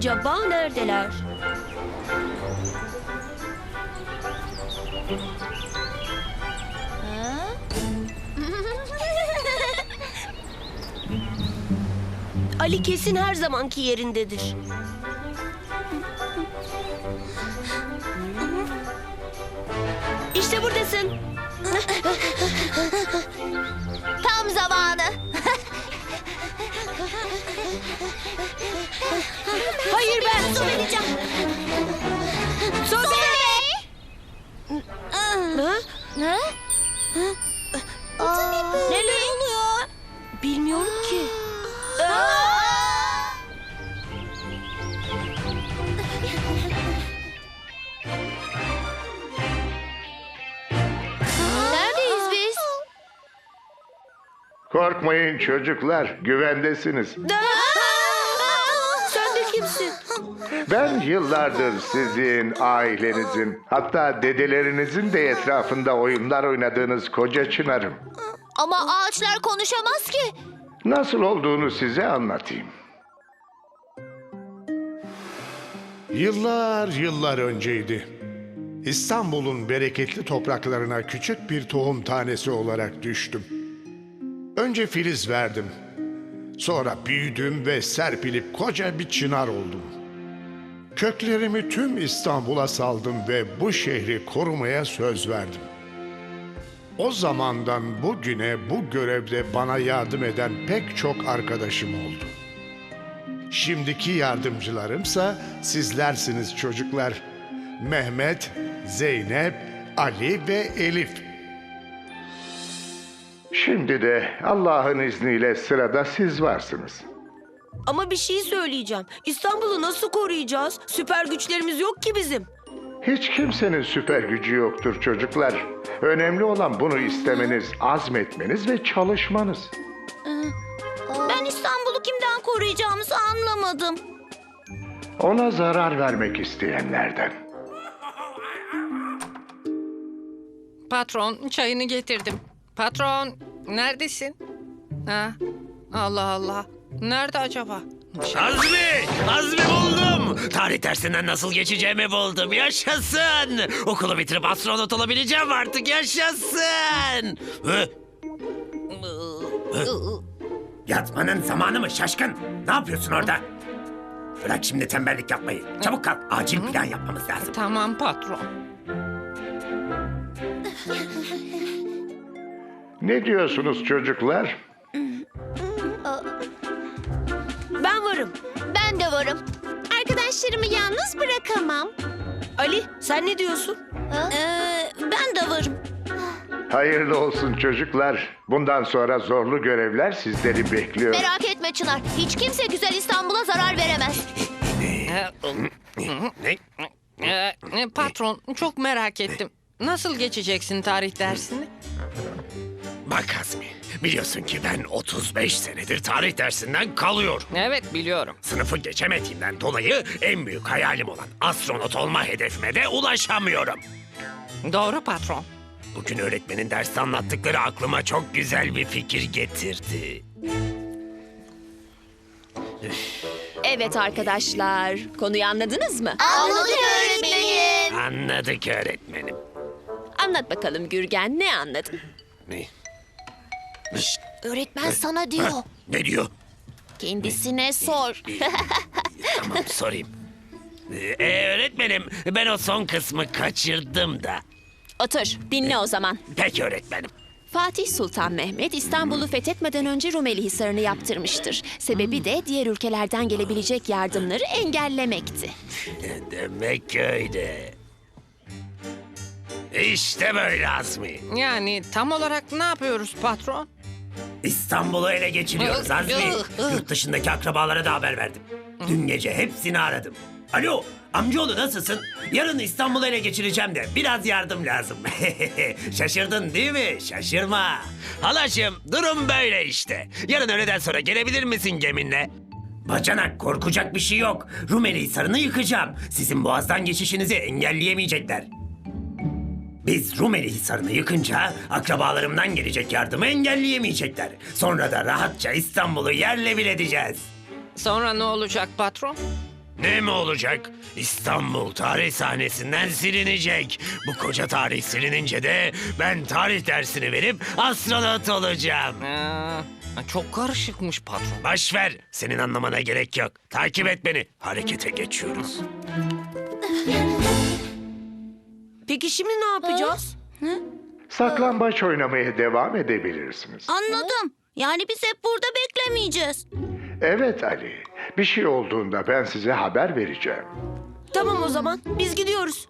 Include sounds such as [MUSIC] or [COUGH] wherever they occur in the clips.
Acaba neredeler? [LAUGHS] Ali kesin her zamanki yerindedir. İşte buradasın. Tam zamanı. [LAUGHS] Hayır ben. Su vereceğim. Sobe. Ha? Ne? Neler oluyor? Bilmiyorum ki. Neredeyiz biz? Korkmayın çocuklar, güvendesiniz. Kimsin? Ben yıllardır sizin, ailenizin, hatta dedelerinizin de etrafında oyunlar oynadığınız koca çınarım. Ama ağaçlar konuşamaz ki. Nasıl olduğunu size anlatayım. Yıllar yıllar önceydi. İstanbul'un bereketli topraklarına küçük bir tohum tanesi olarak düştüm. Önce filiz verdim. Sonra büyüdüm ve serpilip koca bir çınar oldum. Köklerimi tüm İstanbul'a saldım ve bu şehri korumaya söz verdim. O zamandan bugüne bu görevde bana yardım eden pek çok arkadaşım oldu. Şimdiki yardımcılarımsa sizlersiniz çocuklar. Mehmet, Zeynep, Ali ve Elif. Şimdi de Allah'ın izniyle sırada siz varsınız. Ama bir şey söyleyeceğim. İstanbul'u nasıl koruyacağız? Süper güçlerimiz yok ki bizim. Hiç kimsenin süper gücü yoktur çocuklar. Önemli olan bunu istemeniz, azmetmeniz ve çalışmanız. Ben İstanbul'u kimden koruyacağımızı anlamadım. Ona zarar vermek isteyenlerden. Patron çayını getirdim. Patron neredesin? Ha? Allah Allah. Nerede acaba? Azmi! Azmi buldum! Tarih dersinden nasıl geçeceğimi buldum. Yaşasın! Okulu bitirip astronot olabileceğim artık. Yaşasın! Hı? Hı? Yatmanın zamanı mı şaşkın? Ne yapıyorsun orada? Bırak şimdi tembellik yapmayı. Çabuk kalk. Acil plan yapmamız lazım. Tamam patron. Ne diyorsunuz çocuklar? Ben varım. Ben de varım. Arkadaşlarımı yalnız bırakamam. Ali sen ne diyorsun? Ee, ben de varım. Hayırlı olsun çocuklar. Bundan sonra zorlu görevler sizleri bekliyor. Merak etme Çınar. Hiç kimse güzel İstanbul'a zarar veremez. Ne? Ee, patron çok merak ettim. Nasıl geçeceksin tarih dersini? Bak Azmi, biliyorsun ki ben 35 senedir tarih dersinden kalıyorum. Evet biliyorum. Sınıfı geçemediğimden dolayı en büyük hayalim olan astronot olma hedefime de ulaşamıyorum. Doğru patron. Bugün öğretmenin derste anlattıkları aklıma çok güzel bir fikir getirdi. Evet arkadaşlar, konuyu anladınız mı? Anladık öğretmenim. Anladık öğretmenim. Anlat bakalım Gürgen, ne anladın? Ne? Öğretmen sana diyor. Ne diyor? Kendisine sor. Tamam sorayım. Ee, öğretmenim ben o son kısmı kaçırdım da. Otur, dinle o zaman. Peki öğretmenim. Fatih Sultan Mehmet İstanbul'u fethetmeden önce Rumeli Hisarı'nı yaptırmıştır. Sebebi de diğer ülkelerden gelebilecek yardımları engellemekti. Demek öyle. İşte böyle Azmi. Yani tam olarak ne yapıyoruz patron? İstanbul'u ele geçiriyoruz Azmi. Yurt dışındaki akrabalara da haber verdim. Dün gece hepsini aradım. Alo, amcaoğlu nasılsın? Yarın İstanbul'u ele geçireceğim de biraz yardım lazım. [LAUGHS] Şaşırdın değil mi? Şaşırma. Halaşım, durum böyle işte. Yarın öğleden sonra gelebilir misin geminle? Bacanak korkacak bir şey yok. Rumeli Hisarı'nı yıkacağım. Sizin boğazdan geçişinizi engelleyemeyecekler. Biz Rumeli Hisarı'nı yıkınca akrabalarımdan gelecek yardımı engelleyemeyecekler. Sonra da rahatça İstanbul'u yerle bir edeceğiz. Sonra ne olacak patron? Ne mi olacak? İstanbul tarih sahnesinden silinecek. Bu koca tarih silinince de ben tarih dersini verip astronot olacağım. Aa, çok karışıkmış patron. Baş ver. Senin anlamana gerek yok. Takip et beni. Harekete geçiyoruz. [LAUGHS] Peki şimdi ne yapacağız? Saklambaç oynamaya devam edebilirsiniz. Anladım. Yani biz hep burada beklemeyeceğiz. Evet Ali. Bir şey olduğunda ben size haber vereceğim. Tamam o zaman biz gidiyoruz.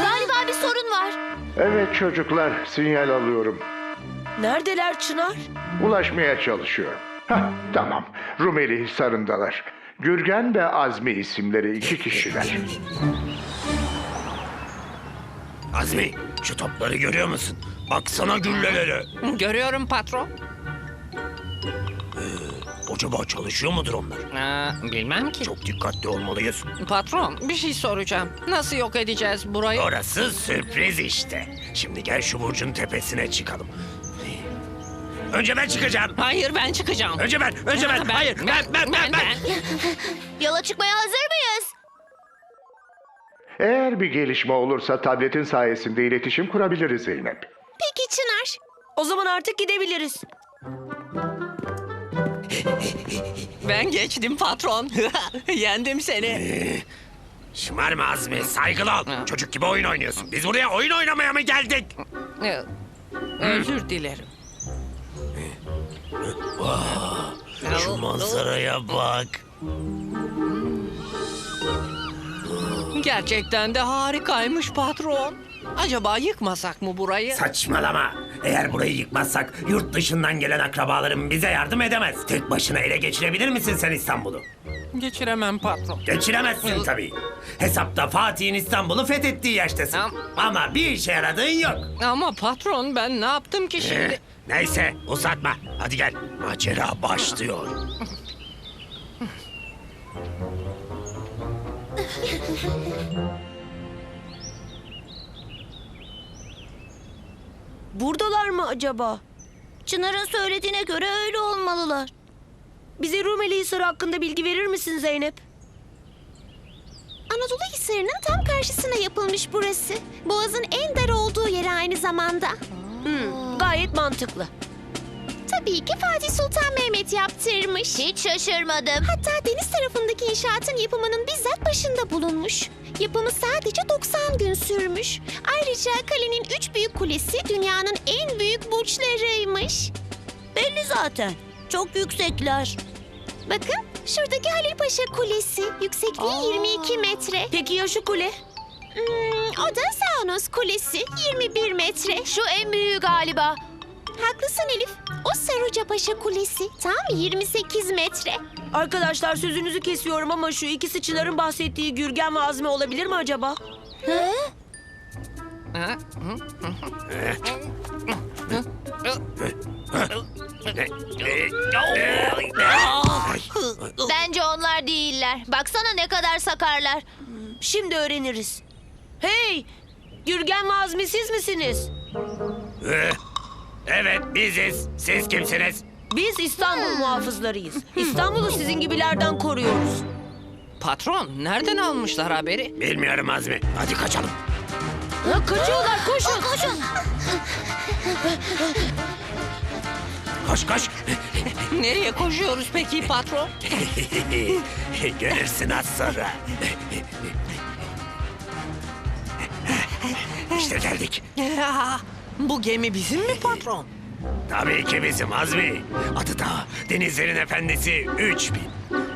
Galiba bir sorun var. Evet çocuklar, sinyal alıyorum. Neredeler Çınar? Ulaşmaya çalışıyorum. Hah, tamam. Rumeli Hisarı'ndalar. Gürgen ve Azmi isimleri iki kişiler. Azmi, şu topları görüyor musun? Baksana güllelere. Görüyorum patron. Acaba çalışıyor mudur onlar? Aa, bilmem ki. Çok dikkatli olmalıyız. Patron bir şey soracağım. Nasıl yok edeceğiz burayı? Orası sürpriz işte. Şimdi gel şu burcun tepesine çıkalım. Önce ben çıkacağım. Hayır ben çıkacağım. Önce ben, önce ben. Hayır, ben, ben, ben, ben. Yola çıkmaya hazır mıyız? Eğer bir gelişme olursa tabletin sayesinde iletişim kurabiliriz Zeynep. Peki Çınar. O zaman artık gidebiliriz. Ben geçtim patron. [LAUGHS] Yendim seni. Şımarma Azmi, saygılı ol. Çocuk gibi oyun oynuyorsun. Biz buraya oyun oynamaya mı geldik? Ee, Özür dilerim. Şu manzaraya bak. Gerçekten de harikaymış patron. Acaba yıkmasak mı burayı? Saçmalama. Eğer burayı yıkmazsak yurt dışından gelen akrabalarım bize yardım edemez. Tek başına ele geçirebilir misin sen İstanbul'u? Geçiremem patron. Geçiremezsin tabii. Hesapta Fatih'in İstanbul'u fethettiği yaştasın. Tamam. Ama bir işe yaradığın yok. Ama patron ben ne yaptım ki Eh, şimdi? Neyse uzatma. Hadi gel. Macera başlıyor. Buradalar mı acaba? Çınar'ın söylediğine göre öyle olmalılar. Bize Rumeli Hisarı hakkında bilgi verir misin Zeynep? Anadolu Hisarı'nın tam karşısına yapılmış burası. Boğazın en dar olduğu yer aynı zamanda. Hmm, gayet mantıklı. Tabii ki Fatih Sultan Mehmet yaptırmış. Hiç şaşırmadım. Hatta deniz tarafındaki inşaatın yapımının bizzat başında bulunmuş. Yapımı sadece 90 gün sürmüş. Ayrıca kalenin üç büyük kulesi dünyanın en büyük burçlarıymış. Belli zaten. Çok yüksekler. Bakın şuradaki Halil Paşa Kulesi. Yüksekliği 22 metre. Peki ya şu kule? Hmm, o da Zanos Kulesi. 21 metre. Şu en büyüğü galiba. Haklısın Elif. O Saruca Paşa Kulesi. Tam 28 metre. Arkadaşlar sözünüzü kesiyorum ama şu ikisi Çınar'ın bahsettiği Gürgen ve Azmi olabilir mi acaba? Ha? Bence onlar değiller. Baksana ne kadar sakarlar. Şimdi öğreniriz. Hey! Gürgen ve Azmi siz misiniz? Evet biziz. Siz kimsiniz? Biz İstanbul muhafızlarıyız. İstanbul'u sizin gibilerden koruyoruz. Patron nereden almışlar haberi? Bilmiyorum Azmi. Hadi kaçalım. Kaçıyorlar koşun. Koşun. Koş koş. Nereye koşuyoruz peki patron? [LAUGHS] Görürsün az sonra. İşte geldik. Ya, [LAUGHS] Bu gemi bizim mi patron? Tabii ki bizim Azmi. Adı da Denizlerin Efendisi 3000.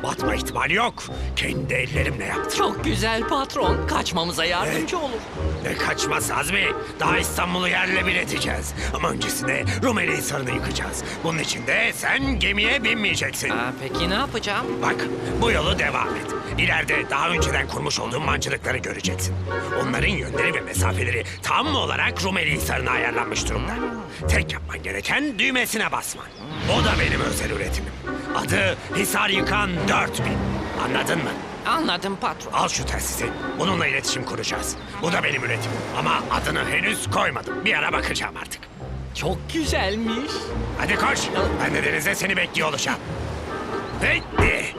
Batma ihtimali yok. Kendi ellerimle yaptım. Çok güzel patron. Kaçmamıza yardımcı olur. Ne kaçması Azmi? Daha İstanbul'u yerle bir edeceğiz. Ama öncesinde Rumeli Hisarı'nı yıkacağız. Bunun için de sen gemiye binmeyeceksin. Aa, peki ne yapacağım? Bak bu yolu devam et. İleride daha önceden kurmuş olduğum mancınıkları göreceksin. Onların yönleri ve mesafeleri tam olarak Rumeli Hisarı'na ayarlanmış durumda. Tek yapman gereken düğmesine basman. O da benim özel üretimim. Adı Hisar Yıkan 4000. Anladın mı? Anladım patron. Al şu telsizi. Bununla iletişim kuracağız. Bu da benim üretimim. Ama adını henüz koymadım. Bir ara bakacağım artık. Çok güzelmiş. Hadi koş. Ben de denizde seni bekliyor olacağım. Hey. [LAUGHS]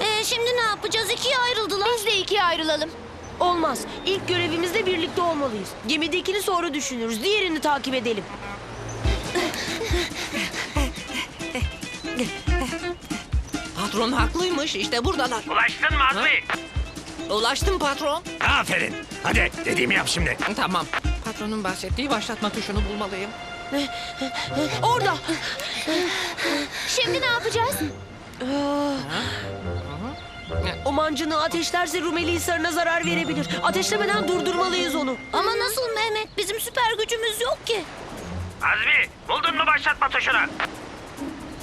Ee, şimdi ne yapacağız? İkiye ayrıldılar. Biz de ikiye ayrılalım. Olmaz. İlk görevimizde birlikte olmalıyız. Gemidekini sonra düşünürüz. Diğerini takip edelim. Patron haklıymış. İşte buradalar. Ulaştın mı Azmi? Ulaştım patron. Aferin. Hadi dediğimi yap şimdi. Tamam. Patronun bahsettiği başlatma tuşunu bulmalıyım. Orada. Şimdi ne yapacağız? O mancını ateşlerse Rumeli Hisarı'na zarar verebilir. Ateşlemeden durdurmalıyız onu. Ama nasıl Mehmet? Bizim süper gücümüz yok ki. Azmi buldun mu başlatma tuşunu?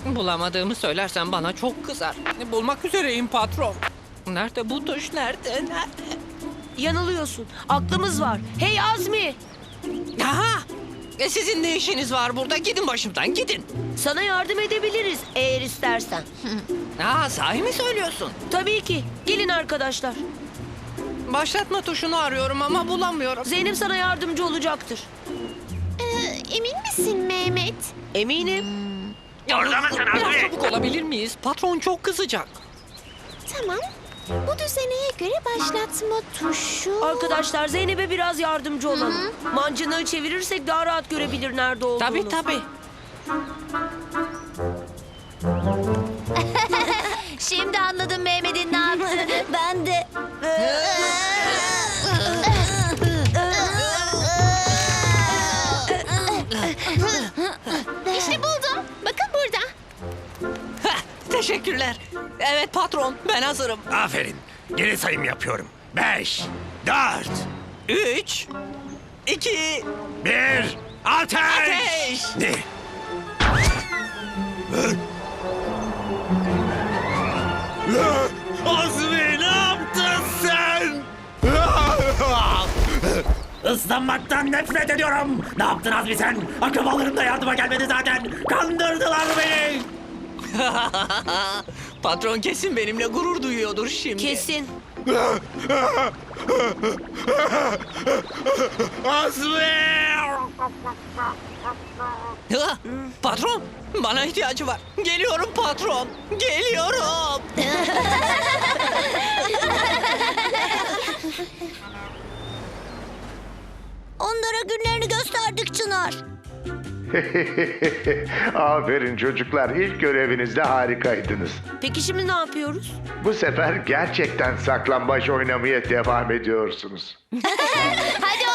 Bulamadığımı söylersen bana çok kızar. Bulmak üzereyim patron. Nerede bu tuş? Nerede? Nerede? Yanılıyorsun. Aklımız var. Hey Azmi. Aha! E sizin ne işiniz var burada? Gidin başımdan gidin. Sana yardım edebiliriz eğer istersen. Aa sahi mi söylüyorsun? Tabii ki. Gelin arkadaşlar. Başlatma tuşunu arıyorum ama bulamıyorum. Zeynep sana yardımcı olacaktır. Ee, emin misin Mehmet? Eminim. Orada mısın Biraz Azmi? çabuk olabilir miyiz? Patron çok kızacak. Tamam. Bu düzeneye göre başlatma tuşu... Arkadaşlar Zeynep'e biraz yardımcı olalım. Mancınığı çevirirsek daha rahat görebilir nerede olduğunu. Tabii tabii. [LAUGHS] Şimdi anladım Mehmet'in ne yaptığını. [LAUGHS] ben de. [LAUGHS] teşekkürler. Evet patron ben hazırım. Aferin. Geri sayım yapıyorum. Beş, dört, Üç, iki, bir, ateş! Ateş! Ne? Azmi ne yaptın sen? Islanmaktan nefret ediyorum. Ne yaptın Azmi sen? Akrabalarım da yardıma gelmedi zaten. Kandırdılar beni. [LAUGHS] Patron kesin benimle gurur duyuyordur şimdi. Kesin. Ha, patron bana ihtiyacı var. Geliyorum patron. Geliyorum. [LAUGHS] Onlara günlerini gösterdik Çınar. [LAUGHS] Aferin çocuklar. İlk görevinizde harikaydınız. Peki şimdi ne yapıyoruz? Bu sefer gerçekten saklambaç oynamaya devam ediyorsunuz. [LAUGHS] Hadi.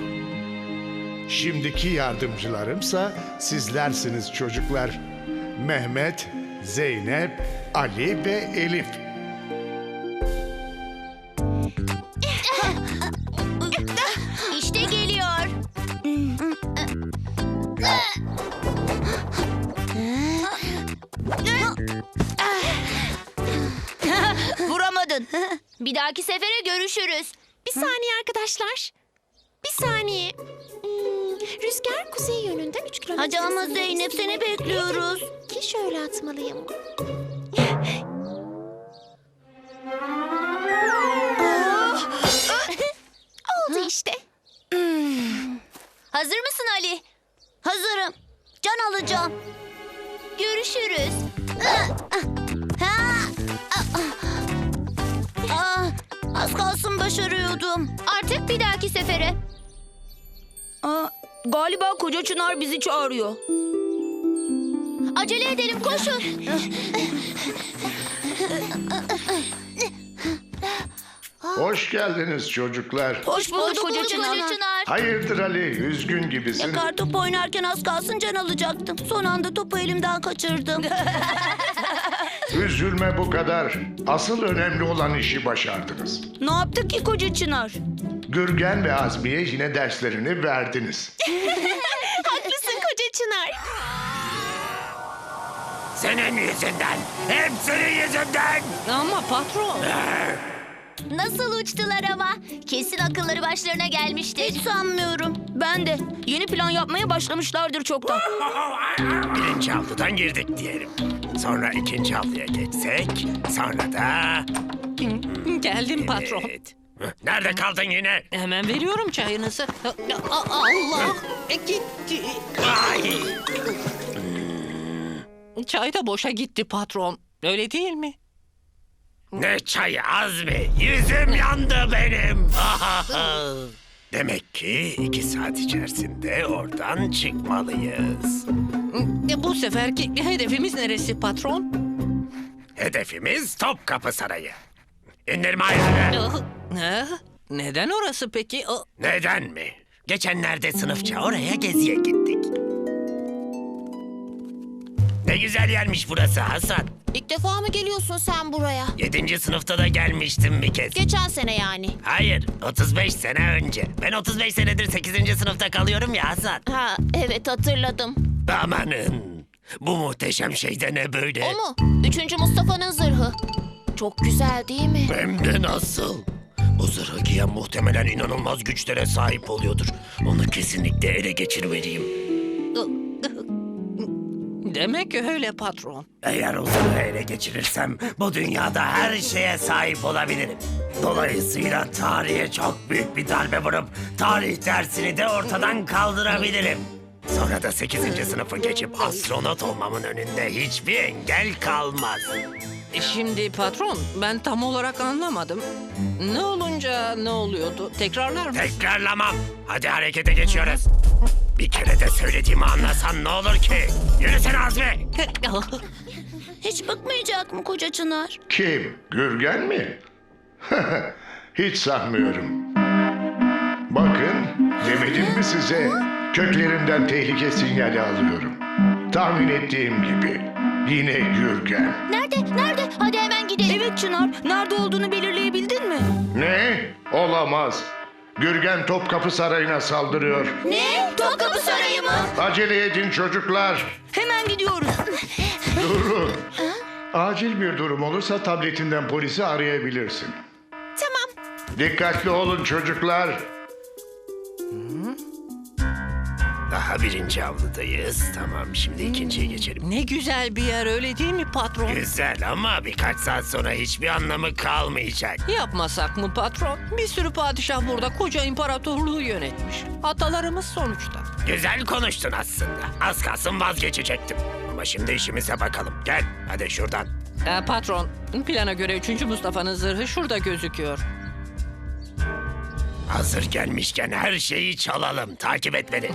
Şimdiki yardımcılarımsa sizlersiniz çocuklar. Mehmet, Zeynep, Ali ve Elif. İşte geliyor. Vuramadın. Bir dahaki sefere görüşürüz. Bir saniye arkadaşlar. Bir saniye. Rüzgar kuzey yönünden 3 kilometre. Hadi ama Zeynep, seni bekliyoruz. Ki şöyle atmalıyım. [LAUGHS] Oldu işte. Hazır mısın Ali? Hazırım. Can alacağım. Görüşürüz. Aa, az kalsın başarıyordum. Artık bir dahaki sefere. Aa, galiba koca Çınar bizi çağırıyor. Acele edelim koşun. Hoş geldiniz çocuklar. Hoş bulduk, Hoş koca bulduk Çınar. Koca Çınar. Hayırdır Ali, üzgün gibisin. Kar top oynarken az kalsın can alacaktım. Son anda topu elimden kaçırdım. [LAUGHS] Üzülme bu kadar. Asıl önemli olan işi başardınız. ne yaptık ki koca Çınar? Gürgen ve Azmi'ye yine derslerini verdiniz. [LAUGHS] Haklısın koca Çınar. Senin yüzünden. Hep senin yüzünden. Ama patron. Nasıl uçtular ama? Kesin akılları başlarına gelmiştir. Hiç sanmıyorum. Ben de. Yeni plan yapmaya başlamışlardır çoktan. [LAUGHS] Birinci avludan girdik diyelim. Sonra ikinci avluya geçsek. Sonra da... Geldim patron. Evet. Nerede kaldın yine? Hemen veriyorum çayınızı. A- Allah! E, gitti. Ay! Çay da boşa gitti patron. Öyle değil mi? Ne çayı Azmi? Yüzüm yandı benim. [LAUGHS] Demek ki iki saat içerisinde oradan çıkmalıyız. E, bu seferki hedefimiz neresi patron? Hedefimiz Topkapı Sarayı. İndirme ayarını. Ha? Neden orası peki? O- Neden mi? Geçenlerde sınıfça oraya geziye gittik. Ne güzel yermiş burası Hasan. İlk defa mı geliyorsun sen buraya? Yedinci sınıfta da gelmiştim bir kez. Geçen sene yani. Hayır, 35 sene önce. Ben 35 senedir 8. sınıfta kalıyorum ya Hasan. Ha evet hatırladım. Amanın. Bu muhteşem şey de ne böyle? O mu? Üçüncü Mustafa'nın zırhı. Çok güzel değil mi? Hem de nasıl? Bu zırhı giyen muhtemelen inanılmaz güçlere sahip oluyordur. Onu kesinlikle ele geçirmeliyim. Demek öyle patron. Eğer o zırhı ele geçirirsem bu dünyada her şeye sahip olabilirim. Dolayısıyla tarihe çok büyük bir darbe vurup tarih dersini de ortadan kaldırabilirim. Sonra da 8. sınıfı geçip astronot olmamın önünde hiçbir engel kalmaz. E, Şimdi patron ben tam olarak anlamadım. Ne olunca ne oluyordu? Tekrarlar mısın? Tekrarlamam. Hadi harekete geçiyoruz. Bir kere de söylediğimi anlasan ne olur ki? Yürüsene Azmi. [LAUGHS] Hiç bıkmayacak mı koca Çınar? Kim? Gürgen mi? [LAUGHS] Hiç sanmıyorum. Bakın, demedim mi size? Köklerinden tehlike sinyali alıyorum. Tahmin ettiğim gibi. Yine Gürgen. Nerede? Nerede? Hadi hemen gidelim. Evet Çınar. Nerede olduğunu belirleyebildin mi? Ne? Olamaz. Gürgen Topkapı Sarayı'na saldırıyor. Ne? Topkapı Sarayı mı? Acele edin çocuklar. Hemen gidiyoruz. Durun. Acil bir durum olursa tabletinden polisi arayabilirsin. Tamam. Dikkatli olun çocuklar. Daha birinci avludayız. Tamam şimdi ikinciye geçelim. Ne güzel bir yer öyle değil mi patron? Güzel ama birkaç saat sonra hiçbir anlamı kalmayacak. Yapmasak mı patron? Bir sürü padişah burada koca imparatorluğu yönetmiş. Atalarımız sonuçta. Güzel konuştun aslında. Az kalsın vazgeçecektim. Ama şimdi işimize bakalım. Gel hadi şuradan. Ee, patron, plana göre 3. Mustafa'nın zırhı şurada gözüküyor. Hazır gelmişken her şeyi çalalım. Takip et beni.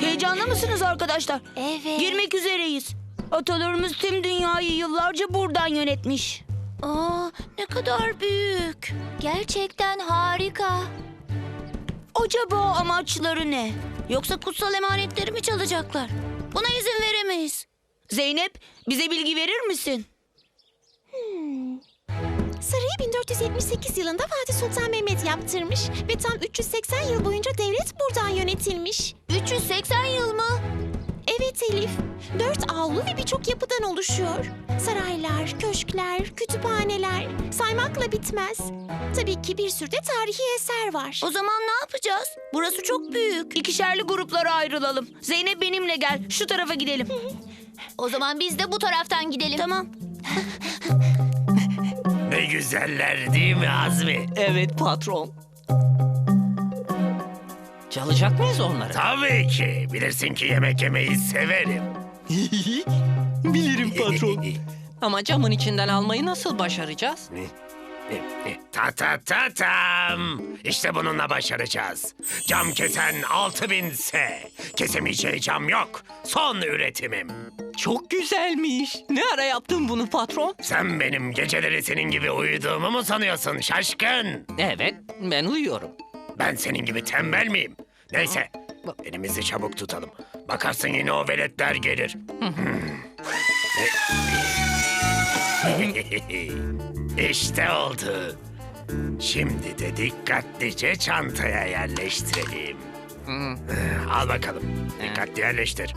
Heyecanlı mısınız arkadaşlar? Evet. Girmek üzereyiz. Atalarımız tüm dünyayı yıllarca buradan yönetmiş. Aa, ne kadar büyük. Gerçekten harika. Acaba amaçları ne? Yoksa kutsal emanetleri mi çalacaklar? Buna izin veremeyiz. Zeynep, bize bilgi verir misin? Sarayı 1478 yılında Fatih Sultan Mehmet yaptırmış ve tam 380 yıl boyunca devlet buradan yönetilmiş. 380 yıl mı? Evet Elif. Dört avlu ve birçok yapıdan oluşuyor. Saraylar, köşkler, kütüphaneler. Saymakla bitmez. Tabii ki bir sürü de tarihi eser var. O zaman ne yapacağız? Burası çok büyük. İkişerli gruplara ayrılalım. Zeynep benimle gel. Şu tarafa gidelim. O zaman biz de bu taraftan gidelim. tamam. [LAUGHS] ne güzeller değil mi Azmi? Evet patron. Çalacak mıyız onları? Tabii ki. Bilirsin ki yemek yemeyi severim. [LAUGHS] Bilirim patron. [LAUGHS] Ama camın içinden almayı nasıl başaracağız? [LAUGHS] Ta ta ta tam. İşte bununla başaracağız. Cam kesen 6000 S. Kesemeyeceği cam yok. Son üretimim. Çok güzelmiş. Ne ara yaptın bunu patron? Sen benim geceleri senin gibi uyuduğumu mu sanıyorsun şaşkın? Evet, ben uyuyorum. Ben senin gibi tembel miyim? Neyse, elimizi çabuk tutalım. Bakarsın yine o veletler gelir. [LAUGHS] [LAUGHS] işte oldu. Şimdi de dikkatlice çantaya yerleştirelim. Al bakalım. Dikkatli yerleştir.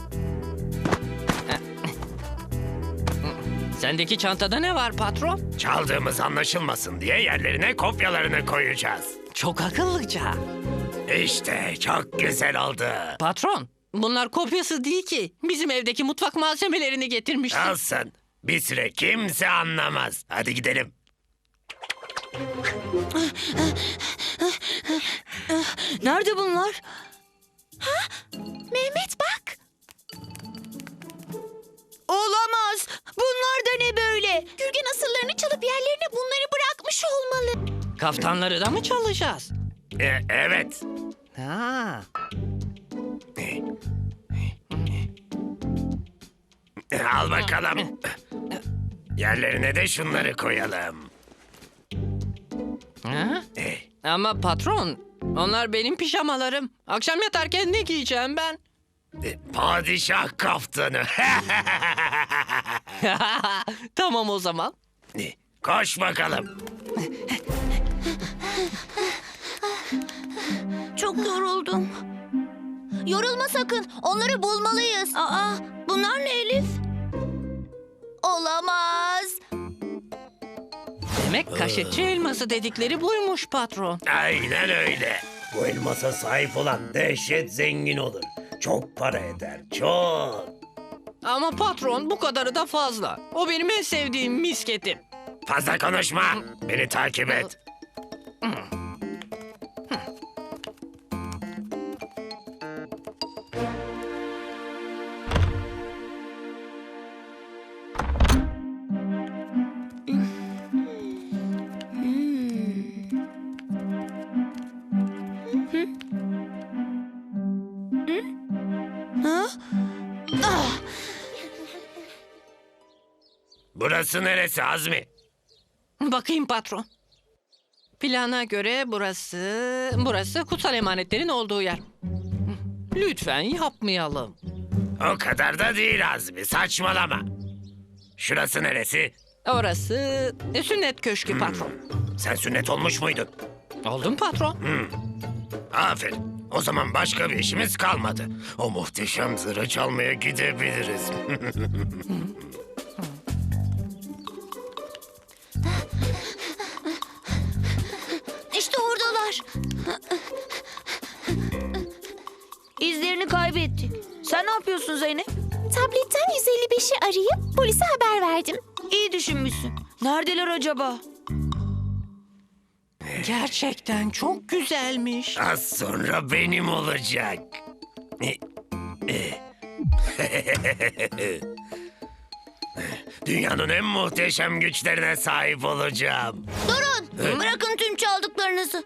Sendeki çantada ne var patron? Çaldığımız anlaşılmasın diye yerlerine kopyalarını koyacağız. Çok akıllıca. İşte çok güzel oldu. Patron, bunlar kopyası değil ki. Bizim evdeki mutfak malzemelerini getirmiştim. Alsın. Bir süre kimse anlamaz. Hadi gidelim. Nerede bunlar? Mehmet bak. Olamaz. Bunlar da ne böyle? Gürgen asırlarını çalıp yerlerine bunları bırakmış olmalı. Kaftanları da mı çalacağız? E, evet. Ha. Al bakalım. Yerlerine de şunları koyalım. Ha? E, Ama patron, onlar benim pijamalarım. Akşam yatarken ne giyeceğim ben? e, padişah kaftanı. [LAUGHS] [LAUGHS] tamam o zaman. E, Koş bakalım. Çok yoruldum. Yorulma sakın. Onları bulmalıyız. Aa, bunlar ne Elif? Olamaz. Demek kaşıkçı elması dedikleri buymuş patron. Aynen öyle. Bu elmasa sahip olan dehşet zengin olur. Çok para eder, çok. Ama patron bu kadarı da fazla. O benim en sevdiğim misketim. Fazla konuşma. Beni takip et. Burası neresi Azmi? Bakayım patron. Plana göre burası, burası kutsal emanetlerin olduğu yer. Lütfen yapmayalım. O kadar da değil Azmi. Saçmalama. Şurası neresi? Orası e, sünnet köşkü patron. Sen sünnet olmuş muydun? Oldum patron. Aferin. O zaman başka bir işimiz kalmadı. O muhteşem zırhı çalmaya gidebiliriz. [LAUGHS] diğerlerini kaybettik. Sen ne yapıyorsun Zeynep? Tabletten 155'i arayıp polise haber verdim. İyi düşünmüşsün. Neredeler acaba? Gerçekten çok güzelmiş. Az sonra benim olacak. E, e. [LAUGHS] Dünyanın en muhteşem güçlerine sahip olacağım. Durun. Bırakın tüm çaldıklarınızı.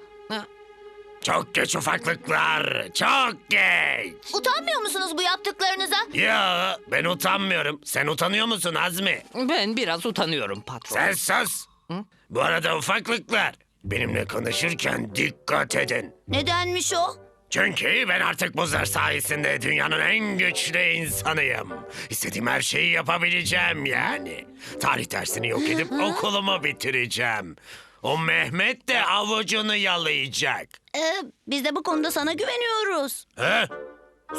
Çok geç ufaklıklar, çok geç. Utanmıyor musunuz bu yaptıklarınıza? Ya ben utanmıyorum. Sen utanıyor musun Azmi? Ben biraz utanıyorum patron. Sen sus. Bu arada ufaklıklar, benimle konuşurken dikkat edin. Nedenmiş o? Çünkü ben artık buzlar sayesinde dünyanın en güçlü insanıyım. İstediğim her şeyi yapabileceğim yani. Tarih dersini yok edip okulumu bitireceğim. O Mehmet de avucunu yalayacak. Ee, biz de bu konuda sana güveniyoruz. He?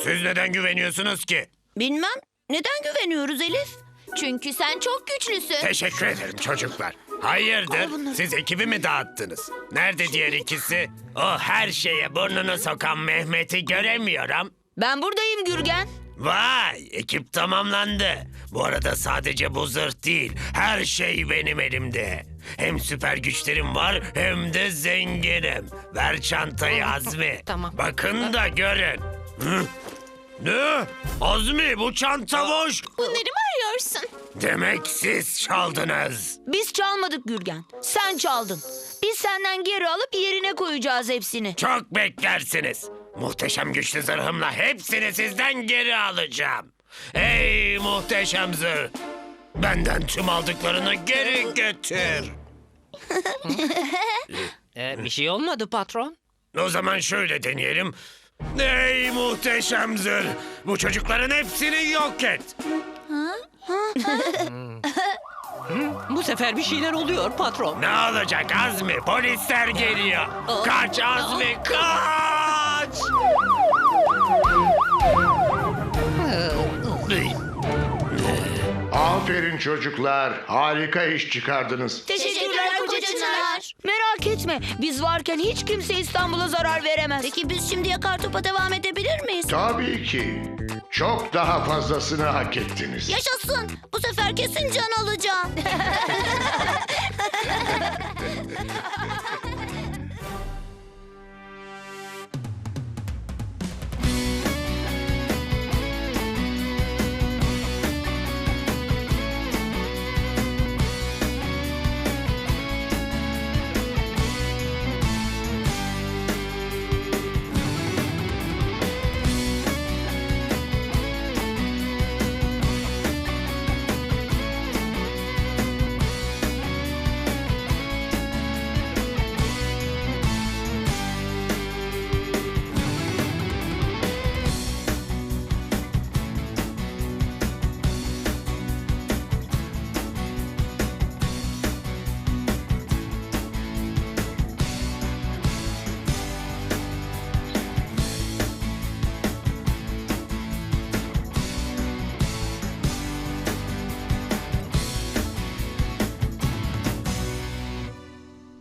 Siz neden güveniyorsunuz ki? Bilmem. Neden güveniyoruz Elif? Çünkü sen çok güçlüsün. Teşekkür ederim çocuklar. Hayırdır? Al bunları. Siz ekibi mi dağıttınız? Nerede diğer ikisi? O her şeye burnunu sokan Mehmet'i göremiyorum. Ben buradayım Gürgen. Vay ekip tamamlandı. Bu arada sadece bu zırh değil her şey benim elimde. Hem süper güçlerim var hem de zenginim. Ver çantayı Azmi. Tamam. Bakın da görün. Hı? Ne? Azmi bu çanta boş. Bunları mı arıyorsun? Demek siz çaldınız. Biz çalmadık Gürgen. Sen çaldın. Biz senden geri alıp yerine koyacağız hepsini. Çok beklersiniz. Muhteşem güçlü zırhımla hepsini sizden geri alacağım. Ey muhteşem zırh. Benden tüm aldıklarını geri getir. Ee, bir şey olmadı patron. O zaman şöyle deneyelim. Ey muhteşem zırh. Bu çocukların hepsini yok et. Bu sefer bir şeyler oluyor patron. Ne olacak Azmi? Polisler geliyor. Kaç Azmi kaç. Aferin çocuklar. Harika iş çıkardınız. Teşekkürler Koca Çınar. Merak etme. Biz varken hiç kimse İstanbul'a zarar veremez. Peki biz şimdi yakar topa devam edebilir miyiz? Tabii ki. Çok daha fazlasını hak ettiniz. Yaşasın. Bu sefer kesin can alacağım. [LAUGHS]